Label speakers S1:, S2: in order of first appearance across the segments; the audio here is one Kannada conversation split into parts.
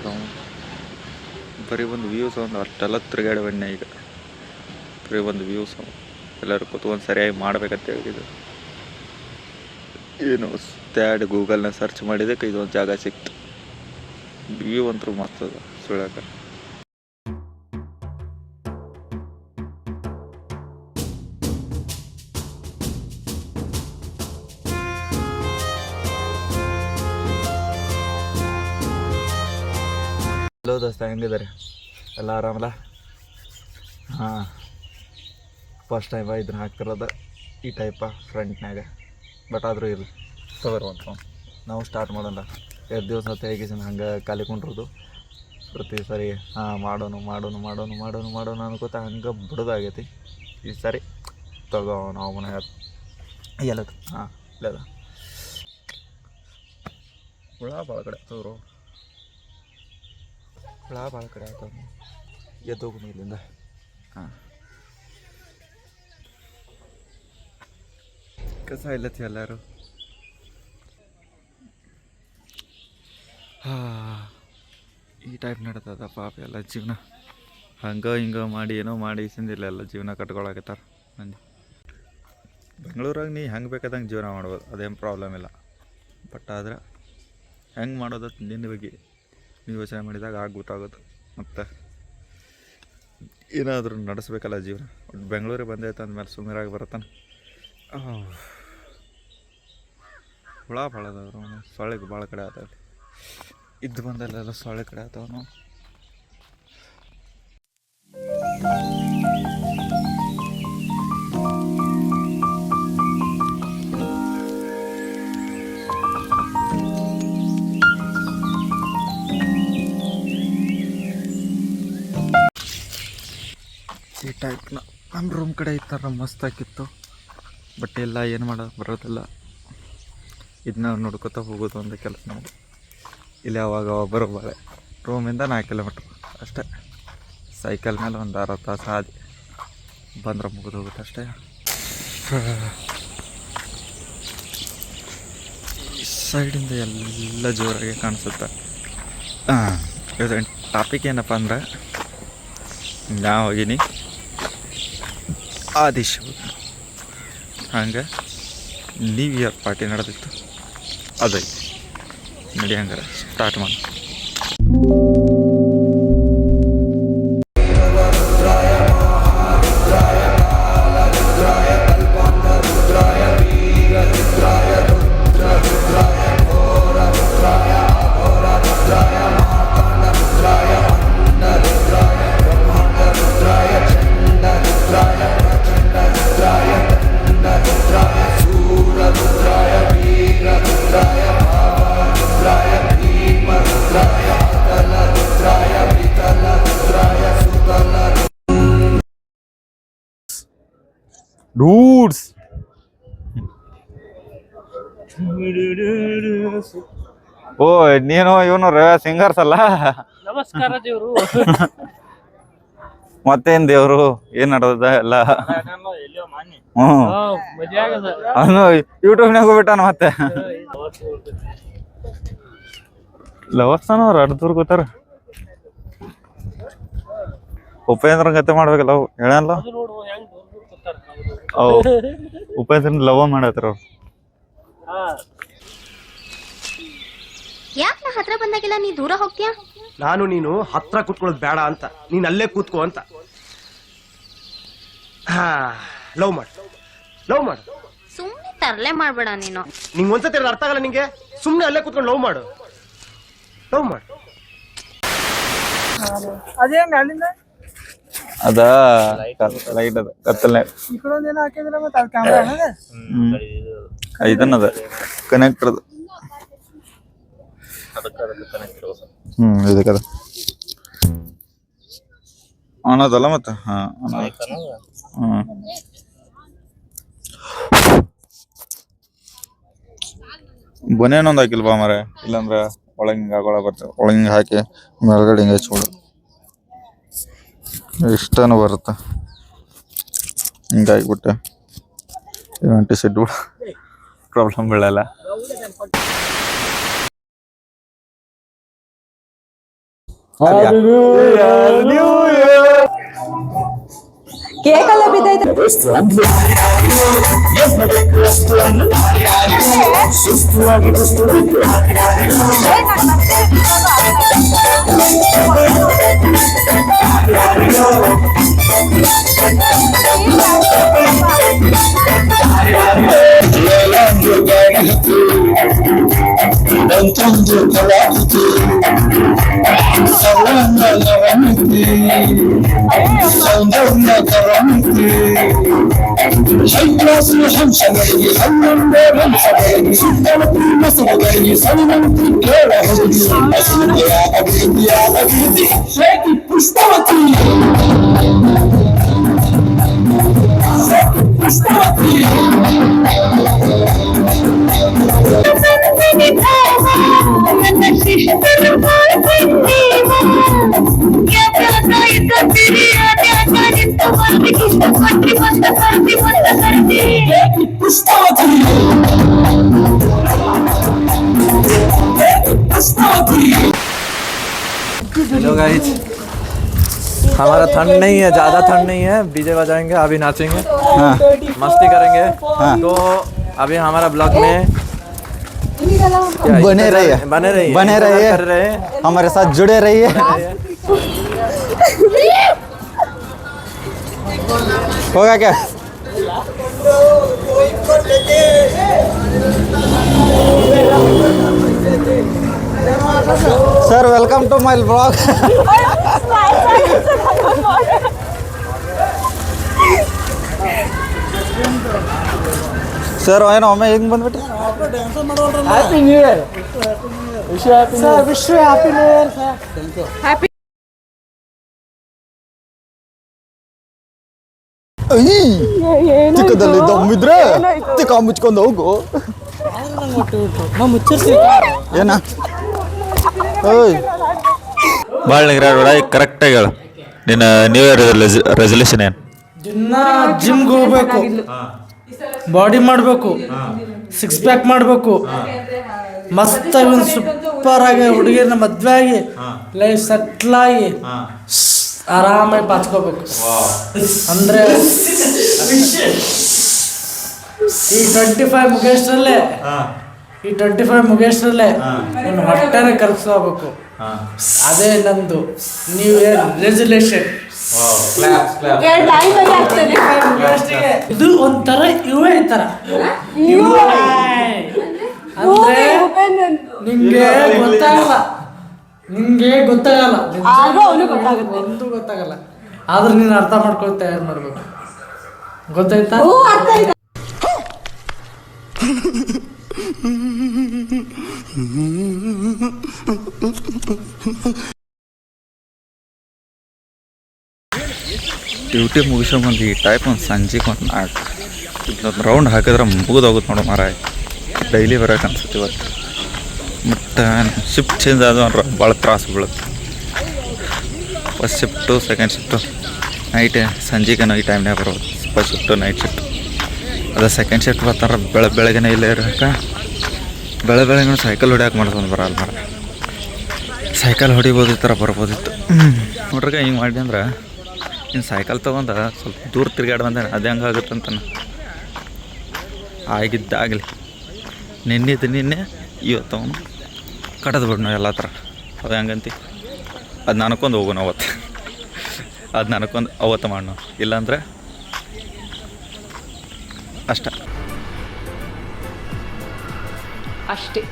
S1: ನಾವು ಬರೀ ಒಂದು ವ್ಯೂಸ್ ಒಂದು ಅಷ್ಟೆಲ್ಲ ತಿರುಗಾಡ ಬನ್ನಿ ಈಗ. ಬರೀ ಒಂದು ವ್ಯೂಸ್ ಎಲ್ಲರೂ ಕೂತ್ಕೊಂಡು ಸರಿಯಾಗಿ ಮಾಡ್ಬೇಕಂತ ಹೇಳಿದ್ರು. ಏನು ತ್ಯಾಡ್ ಗೂಗಲ್ನ ಸರ್ಚ್ ಮಾಡಿದ್ದಕ್ಕೆ ಇದೊಂದು ಜಾಗ ಸಿಕ್ತು. ವ್ಯೂ ಅಂತೂ ಮಸ್ತದ ಅದ ಹಲೋ ದೋಸ್ತ, ಹೆಂಗಿದ್ದಾರೆ? ಎಲ್ಲ ಆರಾಮಲ್ಲ? ಹಾಂ. ಫಸ್ಟ್ ಟೈಮ ಇದನ್ನ ಹಾಕ್ತಿರೋದು ಈ ಟೈಪ ಫ್ರಂಟ್ನಾಗ ಬಟ್ ಆದರೂ ಇರಲಿ ತಗೋರುವಂತ ನಾವು ಸ್ಟಾರ್ಟ್ ಮಾಡೋಣ. ಎರಡು ದಿವಸ ಹೊತ್ತು ಹೇಗೆ ಹಂಗೆ ಖಾಲಿ ಕುಂಡ್ರದು? ಪ್ರತಿ ಸರಿ, ಹಾಂ, ಮಾಡೋನು ಮಾಡೋನು ಮಾಡೋನು ಮಾಡೋನು ಮಾಡೋನು ಅನ್ಕೋತ ಹಂಗೆ ಬಿಡೋದಾಗೈತಿ. ಈ ಸರಿ, ತಗೋ ನಾವು ಮನೆ ಎಲ್ಲದು ಹಾಂ ಇಲ್ಲದ ಹುಳ ಭಾಳ ಕಡೆ ತಗೋರು ಹುಳ ಭಾಳ ಕಡೆ ಆಯ್ತವ ಎದ್ದೋಗು ಇಲ್ಲಿಂದ. ಹಾಂ. ಕಸ ಇಲ್ಲತ್ತಿ ಎಲ್ಲರೂ? ಹಾಂ. ಈ ಟೈಪ್ ನಡೀತದ ಪಾಪ ಎಲ್ಲ ಜೀವನ. ಹಂಗೆ ಹಿಂಗೆ ಮಾಡಿ ಏನೋ ಮಾಡಿ ಸಿಂದಿಲ್ಲ ಎಲ್ಲ ಜೀವನ ಕಟ್ಕೊಳಕತ್ತಾರ ಮಂದಿ. ಬೆಂಗಳೂರಾಗ ನೀ ಹೆಂಗೆ ಬೇಕಾದಂಗೆ ಜೀವನ ಮಾಡ್ಬೋದು ಅದೇನು ಪ್ರಾಬ್ಲಮ್ ಇಲ್ಲ. ಬಟ್ ಆದ್ರೆ ಹೆಂಗೆ ಮಾಡೋದು ನಿನ್ನ ಬಗ್ಗೆ ಯೋಚನೆ ಮಾಡಿದಾಗ ಆಗ ಗೊತ್ತಾಗೋದು. ಮತ್ತು ಏನಾದರೂ ನಡೆಸ್ಬೇಕಲ್ಲ ಜೀವನ. ಬೆಂಗಳೂರಿಗೆ ಬಂದೈತೆ ಅಂದಮೇಲೆ ಸುಮ್ಮರಾಗಿ ಬರತ್ತಾನ. ಹುಳ ಭಾಳ ಅದಾವ್ರು ಸೊಳ್ಳೆಗೆ ಭಾಳ ಕಡೆ ಆತಾವ ಇದ್ದು ಬಂದಲ್ಲೆಲ್ಲ ಸೊಳ್ಳೆ ಕಡೆ ಆತಾವ ನಾವು ಟೈಪ್ನ ನಮ್ಮ ರೂಮ್ ಕಡೆ ಈ ಥರ ಮಸ್ತ್ ಆಗಿತ್ತು. ಬಟ್ ಎಲ್ಲ ಏನು ಮಾಡೋದು ಬರೋದಿಲ್ಲ. ಇದನ್ನ ನೋಡ್ಕೊತಾ ಹೋಗೋದು ಒಂದು ಕೆಲಸ ನಾವು ಇಲ್ಲಿ ಅವಾಗ ಒಬ್ಬರು. ಬಾಳೆ ರೂಮಿಂದ ನಾಲ್ಕು ಕಿಲೋಮೀಟ್ರ್ ಅಷ್ಟೇ. ಸೈಕಲ್ ಮೇಲೆ ಒಂದು ಅರ್ಧ ತಾಸು ಆದಿ ಬಂದ್ರೆ ಮುಗಿದು ಹೋಗುತ್ತೆ ಅಷ್ಟೇ. ಈ ಸೈಡಿಂದ ಎಲ್ಲ ಜೋರಾಗಿ ಕಾಣಿಸುತ್ತೆ. ಹಾಂ ಟಾಪಿಕ್ ಏನಪ್ಪ ಅಂದ್ರೆ ನಾ ಹೋಗೀನಿ. ಆದಿಶ್. ಹಂಗೆ ನ್ಯೂ ಇಯರ್ ಪಾರ್ಟಿ ನಡೆದಿತ್ತು? ಅದೈತಿ ನಡಿ ಹಂಗಾರೆ ಸ್ಟಾರ್ಟ್ ಮಾಡಿ. ಓ ನೀನು ಇವನು ಸಿಂಗರ್ಸ್ ಅಲ್ಲ?
S2: ನಮಸ್ಕಾರ ದೇವ್ರು.
S1: ಮತ್ತೇನ್ ದೇವ್ರು? ಏನ್ ನಡೆದ ಎಲ್ಲ? ಹ್ಮ್.
S2: ಯೂಟ್ಯೂಬ್ ನಾಗ
S1: ಅವನು ಯೂಟ್ಯೂಬ್ನಾಗ ಹೋಗ್ಬಿಟ್ಟಾನ ಮತ್ತೆ. ಲವರ್ಸ್ತಾನ ಅವ್ರು ಅಡ್ದೂರ್ ಗೊತ್ತಾರ ಉಪೇಂದ್ರ ಗತೆ ಮಾಡ್ಬೇಕಲ್ಲ ಹೇಳಲ್ಲ? ಉಪೇಂದ್ರ ಲವ್ ಮಾಡತ್ತಾರ ಅವ್ರು.
S3: ಯಾಕೆ ನಾ ಹತ್ರ ಬಂದಾಗೆಲ್ಲ ನೀ ದೂರ ಹೋಗ್ತೀಯಾ?
S4: ನಾನು ನೀನು ಹತ್ರ ಕೂತ್ಕೊಳ್ಳೋದು ಬೇಡ ಅಂತ. ನೀನು ಅಲ್ಲೇ ಕೂತ್ಕೋ ಅಂತ. ಹಾ ಲವ್ ಮಾಡು. ಲವ್ ಮಾಡು.
S3: ಸುಮ್ಮನೆ ತರಲೆ ಮಾಡ್ಬೇಡ ನೀನು.
S4: ನಿಂಗೆ ಒಂದ್ಸತಿ ಅರ್ಥ ಆಗಲ್ಲ ನಿಂಗೆ? ಸುಮ್ಮನೆ ಅಲ್ಲೇ ಕೂತ್ಕೊಂಡು ಲವ್ ಮಾಡು. ಲವ್ ಮಾಡು.
S2: ಅದೇ ಅಲ್ಲಿಂದ?
S1: ಅದ ಲೈಟ್ ಅದ ಕತ್ತಲೆ
S2: ಈ ಕಡೆ ಒಂದೇನೋ ಹಾಕಿದ್ರೆ ಮತ್ತೆ ಅದು ಕ್ಯಾಮ್ರಾ
S1: ಇದನ್ನದ. ಕನೆಕ್ಟರ್ ಹ್ಮ್ ಇದಕ್ಕದ ಆನ್ ಅದಲ್ಲ ಮತ್ತೆ? ಹಾ. ಹ್ಮ್. ಬನೇನೊಂದು ಹಾಕಿಲ್ವಾ ಮರ ಇಲ್ಲಾಂದ್ರ ಒಳಗೆ ಹಿಂಗೆ ಆಗೋಳ ಬರ್ತದೆ. ಒಳಗೆ ಹಿಂಗೆ ಹಾಕಿ ಮೇಲ್ಗಡೆ ಹಿಂಗೆ ಹಚ್ಕೊಡು. ಇಷ್ಟನು ಬರುತ್ತೆ. ಹಿಂಗೆ ಹಾಕ್ಬಿಟ್ಟೆ. प्रॉब्लेम मिळाला Hallelujah,
S5: hallelujah. ಎಲ್ಲ ಬಿದ್ದೈತೆ. karate Entendo karate Sawanga karate Sandanga karate Shaykh Rasul Hamsha Nari Hanan Bar Hamsha Nari Sudha Lati Masra Nari Salman Kikara Hari Masra Ya Abidi Ya Abidi Shaykh
S6: hello guys हमारा ठंड नहीं है ज़्यादा ठंड नहीं है। डीजे बजाएँगे अभी नाचेंगे। मस्ती करेंगे। तो अभी हमारा ब्लॉग में
S7: बने रहिए।
S6: बने रहिए
S7: बने रहिए।
S6: हैं।
S7: हमारे साथ जुड़े रहिए। होगा क्या? Sir welcome to my blog sir ಏನೋ ಒಮ್ಮೆ ಹೆಂಗ್ ಬಂದ್ಬಿಟ್ಟು.
S8: Happy new year sir wish happy new year sir
S7: ಚಿಕ್ಕದಲ್ಲಿ ದಮ್ಮಿದ್ರೆ ತಿಕ್ಕ ಮುಚ್ಕೊಂಡು ಹೋಗು. ಏನ? ಓಯ್.
S1: ಭಾಳ ನಿಗ್ರಾಡ ಕರೆಕ್ಟಾಗಿ ಹೇಳು. ನಿನ್ನ ನ್ಯೂ ಇಯರ್ ರೆಸಲ್ಯೂಷನ್ ಏನು?
S8: ಜಿಮ್ ಜಿಮ್ಗೆ ಹೋಗ್ಬೇಕು. ಬಾಡಿ ಮಾಡಬೇಕು. ಸಿಕ್ಸ್ ಪ್ಯಾಕ್ ಮಾಡಬೇಕು. ಮಸ್ತಾಗಿ ಒಂದು ಸೂಪರ್ ಆಗಿ ಹುಡುಗಿರನ್ನ ಮದ್ವೆ ಆಗಿ ಲೈಫ್ ಸೆಟ್ಲ್ ಆಗಿ ಆರಾಮಾಗಿ ಬಾಚ್ಕೋಬೇಕು. ಅಂದ್ರೆ ಈ ಟ್ವೆಂಟಿ ಫೈವ್ ಮುಗೇಶ್ರಲ್ಲೇ ಈ ಟ್ವೆಂಟಿ ಫೈವ್ ಮುಗೇಶ್ರಲ್ಲೇ ಒಂದು ಹೊಟ್ಟೆನ ಕರ್ಸ್ಕೋಬೇಕು. ಅದೇ ನಂದು ನೀವು ರೆಸಲ್ಯೂಷನ್ ಇದು ಒಂಥರ ಇವೇ ತರ ಅಂದ್ರೆ ನಿಂಗೆ ಗೊತ್ತಾಗಲ್ಲ. ನಿಮ್ಗೆ ಗೊತ್ತಾಗಲ್ಲ. ಒಂದು ಗೊತ್ತಾಗಲ್ಲ. ಆದ್ರೆ ನೀನು ಅರ್ಥ ಮಾಡ್ಕೊಂಡು ತಯಾರು ಮಾಡ್ಬೇಕು. ಗೊತ್ತಾಯ್ತಾ?
S1: ಡ್ಯೂಟಿ ಮುಗಿಸ್ಕೊಂಬಂದು ಈ ಟೈಪ್ ಒಂದು ಸಂಜೆಗೆ ಒಂದು ನಾಲ್ಕು ಇದೊಂದು ರೌಂಡ್ ಹಾಕಿದ್ರೆ ಮುಗಿದೋಗುತ್ತೆ ನೋಡು ಮಾರಾಯ. ಡೈಲಿ ಬರೋಕೆ ಅನ್ಸುತ್ತೆ ಇವತ್ತು. ಬಟ್ ಶಿಫ್ಟ್ ಚೇಂಜ್ ಆದ ಅಂದ್ರೆ ಭಾಳ ತ್ರಾಸು ಬೀಳುತ್ತೆ. First shift second shift night ಸಂಜೆಗೆ ಈ ಟೈಮ್ನಾಗ ಬರ್ಬೋದು ಫಸ್ಟ್ ಶಿಫ್ಟು ನೈಟ್ ಶಿಫ್ಟ್ ಅದೇ ಸೆಕೆಂಡ್ ಶಿಫ್ಟ್ ಬರ್ತಾರೆ, ಬೆಳೆ ಬೆಳಗ್ಗೆನೇ ಇಲ್ಲೇ ಇರೋಕೆ. ಬೆಳೆ ಬೆಳಗ್ಗೆ ಸೈಕಲ್ ಹೊಡಿಯೋಕೆ ಮಾಡ್ಕೊಂಡು ಬರಲ್ಲ ಮರ ಸೈಕಲ್ ಹೊಡಿಬೋದು ಈ ಥರ ಬರ್ಬೋದಿತ್ತು ನೋಡ್ರಿ ಹಿಂಗೆ ಮಾಡಿ ಅಂದ್ರೆ ಇನ್ನು ಸೈಕಲ್ ತೊಗೊಂಡ ಸ್ವಲ್ಪ ದೂರ ತಿರ್ಗಾಡಿ ಬಂದೆ ಅದು ಹೆಂಗೆ ಆಗುತ್ತಂತ ಆಗಿದ್ದಾಗಲಿ. ನಿನ್ನಿದ್ದು ನಿನ್ನೆ ಇವತ್ತು ಅವನು ಕಡದು ಬಿಡ್ನು ಎಲ್ಲ ಥರ ಅದು ಹೆಂಗಂತಿ. ಅದು ನನಕೊಂದು ಹೋಗೋಣ ಅವತ್ತು. ಅದು ನನಕೊಂದು ಅವತ್ತು ಮಾಡೋಣ ಇಲ್ಲಾಂದ್ರೆ ಅಷ್ಟ.
S5: ಅಷ್ಟೇ.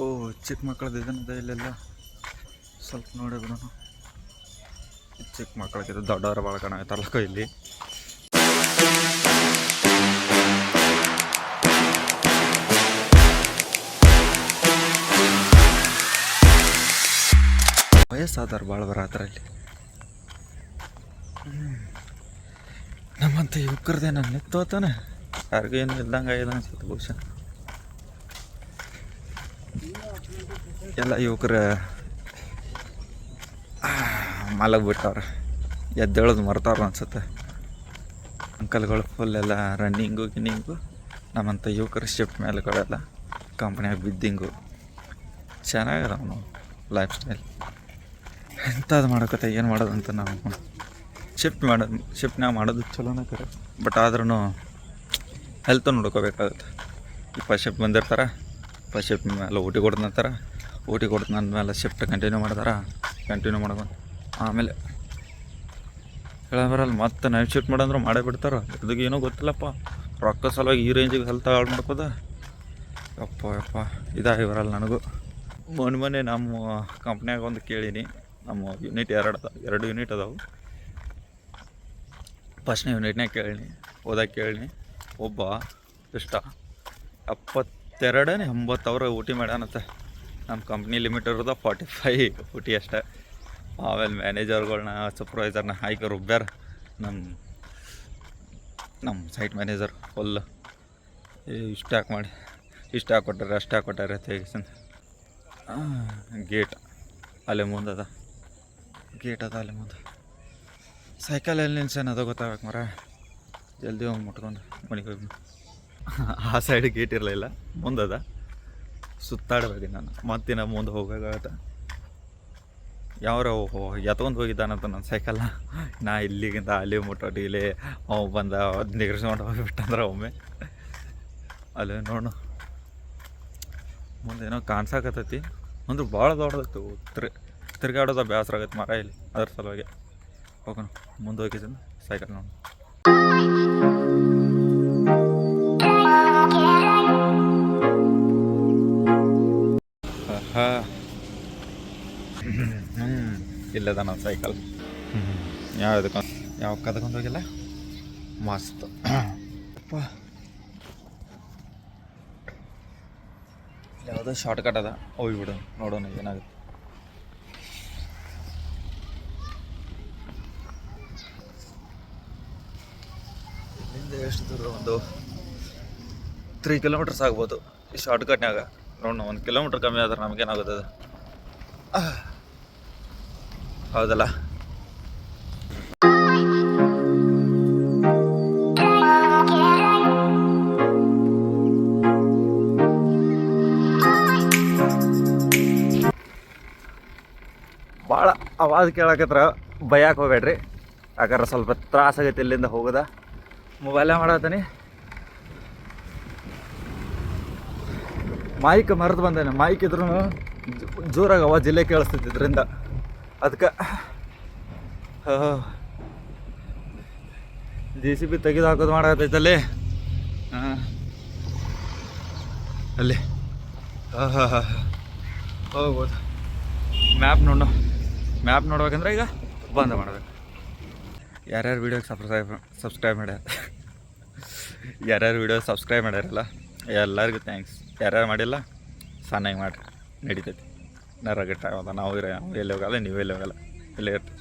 S1: ಓ ಚಿಕ್ಕ ಮಕ್ಕಳದ್ದು ಇದನ್ನದ ಇಲ್ಲೆಲ್ಲ. ಸ್ವಲ್ಪ ನೋಡಿದ್ರು ಚಿಕ್ಕ ಮಕ್ಕಳಿಗೆ ದೊಡ್ಡವರ ಭಾಳ ಕಾಣಾಗತ್ತಾರಲ್ಲ ಇಲ್ಲಿ. ವಯಸ್ಸಾದವ್ರು ಭಾಳ ಬರತ್ತಾರ ಇಲ್ಲಿ ನಮ್ಮಂತ ಯುವಕರದೇ ನಾನು ನಿತ್ತೋತಾನೆ ಯಾರಿಗೂ ಏನು ಇಲ್ದಂಗೆ ಆಗಿದೆ ಅನ್ಸುತ್ತೆ ಬಹುಶಃ. ಎಲ್ಲ ಯುವಕರ ಮಲಗ್ಬಿಟ್ಟವ್ರೆ ಎದ್ದೇಳೋದು ಮರ್ತವ್ರು ಅನ್ಸುತ್ತೆ. ಅಂಕಲ್ಗಳು ಫುಲ್ ಎಲ್ಲ ರನ್ನಿಂಗು ಗಿನ್ನಿಂಗು. ನಮ್ಮಂಥ ಯುವಕರ ಶಿಫ್ಟ್ ಮೇಲೆಗಳೆಲ್ಲ ಕಂಪ್ನಿಯಾಗ ಬಿದ್ದಿಂಗು. ಚೆನ್ನಾಗದ ಅವನು ಲೈಫ್ ಸ್ಟೈಲ್ ಎಂಥದ್ದು ಮಾಡೋಕತ್ತೆ, ಏನು ಮಾಡೋದಂತ ನಾವು ಶಿಫ್ಟ್ ಮಾಡೋದು ಶಿಫ್ಟ್ನಾಗ ಮಾಡೋದು ಚಲೋನೇ ಕರೆ. ಬಟ್ ಆದ್ರೂ ಹೆಲ್ತ್ ನೋಡ್ಕೋಬೇಕಾಗುತ್ತೆ. ಈ ಫಸ್ಟ್ ಶಿಫ್ಟ್ ಬಂದಿರ್ತಾರೆ ಫಸ್ಟ್ ಶಿಫ್ಟ್ ಮೇಲೆ ಊಟಿ ಕೊಡ್ತಂತಾರ ಊಟಿ ಕೊಡ್ತಂದ್ಮೇಲೆ ಶಿಫ್ಟ್ ಕಂಟಿನ್ಯೂ ಮಾಡ್ತಾರೆ ಕಂಟಿನ್ಯೂ ಮಾಡ್ಕೊಂಡು ಆಮೇಲೆ ಹೇಳ ಬರಲ್ಲ, ಮತ್ತೆ ನೈಟ್ ಶೂಟ್ ಮಾಡಂದ್ರೆ ಮಾಡೇ ಬಿಡ್ತಾರ. ಇದಕ್ಕೆ ಏನೋ ಗೊತ್ತಿಲ್ಲಪ್ಪ. ರೊಕ್ಕ ಸಲುವಾಗಿ ಈ ರೇಂಜಿಗೆ ಹೆಲ್ತ್ ಹಾಳು ಮಾಡ್ಕೋದ ಯಪ್ಪ ಯಪ್ಪ. ಇದಾಗಿ ಬರಲ್ಲ ನನಗೂ. ಮೊನ್ನೆ ಮೊನ್ನೆ ನಮ್ಮ ಕಂಪ್ನಿಯಾಗ ಒಂದು ಕೇಳೀನಿ. ನಮ್ಮ ಯೂನಿಟ್ ಎರಡು ಎರಡು ಯೂನಿಟ್ ಅದಾವು. ಫಸ್ಟ್ನೇ ಯೂನಿಟ್ನಾಗ ಕೇಳಿನಿ ಓದಾಗ ಕೇಳಿನಿ. ಒಬ್ಬ ಇಷ್ಟ. ಎಪ್ಪತ್ತೆರಡನೇ ಎಂಬತ್ತು ಸಾವಿರ ಊಟಿ ಮಾಡ್ಯಾನತ್ತೆ ನಮ್ಮ ಕಂಪ್ನಿ ಲಿಮಿಟ್ ಇರೋದ ಫಾರ್ಟಿ ಫೈ ಊಟಿ ಅಷ್ಟೇ. ಆಮೇಲೆ ಮ್ಯಾನೇಜರ್ಗಳನ್ನ ಸೂಪರ್ವೈಸರ್ನ ಹಾಕಿ ರುಬ್ಬ್ಯಾರ ನಮ್ಮ ನಮ್ಮ ಸೈಟ್ ಮ್ಯಾನೇಜರ್ ಫುಲ್ ಇಷ್ಟು ಹಾಕಿ ಮಾಡಿ. ಇಷ್ಟು ಹಾಕಿ ಕೊಟ್ಟಾರೆ ಅಷ್ಟು ಹಾಕಿ ಕೊಟ್ಟಾರೆ ಗೇಟ್ ಅಲ್ಲೇ ಮುಂದದ. ಗೇಟ್ ಅದ ಅಲ್ಲೇ ಮುಂದೆ. ಸೈಕಲ್ ಎಲ್ಲಿ ನಿಲ್ಸೇನ ಅದ ಗೊತ್ತಾಗಬೇಕು ಮರ ಜಲ್ದಿ ಹೋಗಿ ಮುಟ್ಕೊಂಡು ಮನೆಗೆ ಹೋಗಿ ಆ ಸೈಡ್ ಗೇಟ್ ಇರಲಿಲ್ಲ, ಮುಂದದ. ಸುತ್ತಾಡ್ಬೇಕು ನಾನು. ಮತ್ತಿನ ಮುಂದೆ ಹೋಗೋಕ್ಕಾಗತ್ತೆ ಯಾವ್ರ ಎತ್ಕೊಂಡು ಹೋಗಿದ್ದಾನಂತ ನನ್ನ ಸೈಕಲ್ನ ನಾ? ಇಲ್ಲಿಗಿಂತ ಅಲ್ಲಿ ಮುಟ್ಟೋಟಿ ಇಲ್ಲಿ ಅವ ಬಂದ ನಿಗರ್ಸ್ಕೊಂಡು ಹೋಗಿಬಿಟ್ಟಂದ್ರೆ ಒಮ್ಮೆ. ಅಲ್ಲಿ ನೋಡು. ಮುಂದೆ ಏನೋ ಕಾಣ್ಸಾಕತ್ತೈತಿ. ಅಂದ್ರೆ ಭಾಳ ದೊಡ್ಡದತ್ತು ತಿರ್, ತಿರ್ಗಾಡೋದು ಬೇಸರ ಆಗತ್ತೆ ಮರ ಇಲ್ಲಿ, ಅದ್ರ ಸಲುವಾಗಿ. ಹೋಗೋಣ, ಮುಂದೆ ಹೋಗಿದ್ದೀನಿ ಸೈಕಲ್ ನೋಡು. ಆಹಾ. ಇಲ್ಲದ ನನ್ನ ಸೈಕಲ್ ಯಾವ್ದಕ್ಕ ಯಾವ ಕದ್ಕೊಂಡು ಹೋಗಿಲ್ಲ? ಮಸ್ತ್. ಯಾವುದೋ ಶಾರ್ಟ್ ಕಟ್ ಅದ ಹೋಗ್ಬಿಡು ನೋಡೋಣ ಏನಾಗುತ್ತೆ. ಇಲ್ಲಿಂದ ಎಷ್ಟು ದೂರ? ಒಂದು ತ್ರೀ ಕಿಲೋಮೀಟರ್ಸ್ ಆಗ್ಬೋದು ಈ ಶಾರ್ಟ್ ಕಟ್ನಾಗ ನೋಡೋಣ, ಒಂದು ಕಿಲೋಮೀಟ್ರ್ ಕಮ್ಮಿ ಆದ್ರೆ ನಮಗೇನಾಗುತ್ತದೆ ಹೌದಲ್ಲ? ಭಾಳ ಅವಾಜ್ ಕೇಳಕತ್ರ ಭಯಕ್ಕೆ ಹೋಗ್ಬೇಡ್ರಿ. ಯಾಕಂದ್ರೆ ಸ್ವಲ್ಪ ತ್ರಾಸ ಆಗೈತೆ ಇಲ್ಲಿಂದ ಹೋಗೋದ. ಮೊಬೈಲೇ ಮಾಡತ್ತೀನಿ ಮೈಕ್ ಮರೆತು ಬಂದೇನೆ. ಮೈಕ್ ಇದ್ರೂ ಜೋರಾಗಿ ಅವಾಜ್ ಇಲ್ಲೇ ಇದರಿಂದ. ಅದಕ್ಕೆ ಜೆ ಸಿ ಬಿ ತೆಗೆದು ಹಾಕೋದು ಮಾಡತ್ತೈತಲ್ಲಿ ಹಾಂ. ಅಲ್ಲಿ. ಹಾಂ ಹಾಂ ಹಾಂ ಹೋಗ್ಬೋದು. ಮ್ಯಾಪ್ ನೋಡು. ಮ್ಯಾಪ್ ನೋಡ್ಬೇಕಂದ್ರೆ ಈಗ ಬಂದ ಮಾಡಬೇಕು. ಯಾರ್ಯಾರು ವೀಡಿಯೋಗೆ ಸಬ್ಸ್ಕ್ರೈಬ್ ಸಬ್ಸ್ಕ್ರೈಬ್ ಮಾಡ್ಯಾರ? ಯಾರ್ಯಾರು ವೀಡಿಯೋ ಸಬ್ಸ್ಕ್ರೈಬ್ ಮಾಡ್ಯಾರಲ್ಲ? ಎಲ್ಲರಿಗೂ ಥ್ಯಾಂಕ್ಸ್ ಯಾರ್ಯಾರು ಮಾಡಿಲ್ಲ? ಸಣ್ಣಗೆ ಮಾಡಿರಿ. ನಡೀತೈತಿ. ನಾ ರಗಟ್ಟ ಆಗೋದ ನಾವು ಇರ ನಾವು ಎಲ್ಲಿ ಹೋಗಲ್ಲ ನೀವು ಎಲ್ಲಿ ಹೋಗಲ್ಲ. ಇಲ್ಲೇ ಇರ್ತೀವಿ